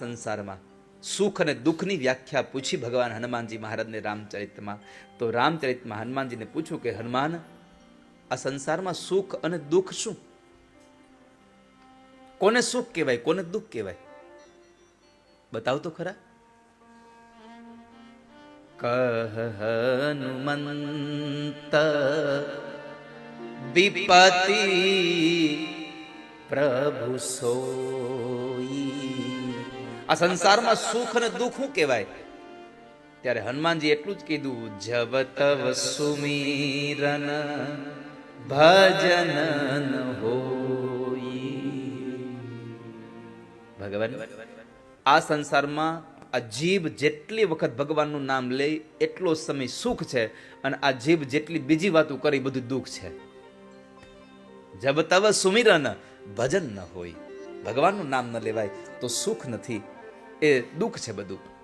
સંસારમાં. સુખ અને દુઃખની વ્યાખ્યા પૂછી ભગવાન હનુમાનજી મહારાજને રામચરિતમાં. તો રામચરિતમાં હનુમાનજીને પૂછ્યું કે, હનુમાન, આ સંસારમાં સુખ અને દુઃખ શું? કોને સુખ કહેવાય, કોને દુઃખ કહેવાય? બતાવ તો ખરા. કહ હનુમંત વિપતિ પ્રભુ સોઈ આ સંસારમાં સુખ અને દુઃખ શું કહેવાય? ત્યારે હનુમાનજી એટલું જ કીધું, જબ તવ સુમીરન ભજન હોઈ. ભગવાન, આ સંસારમાં આ જીભ જેટલી વખત ભગવાનનું નામ લે, એટલો સમય સુખ છે અને આ જીભ જેટલી બીજી વાતો કરી બધું દુઃખ છે. જબ તવ સુમિરન ભજન ન હોય ભગવાનનું નામ ન લેવાય તો સુખ નથી. એ દુઃખ છે બધું.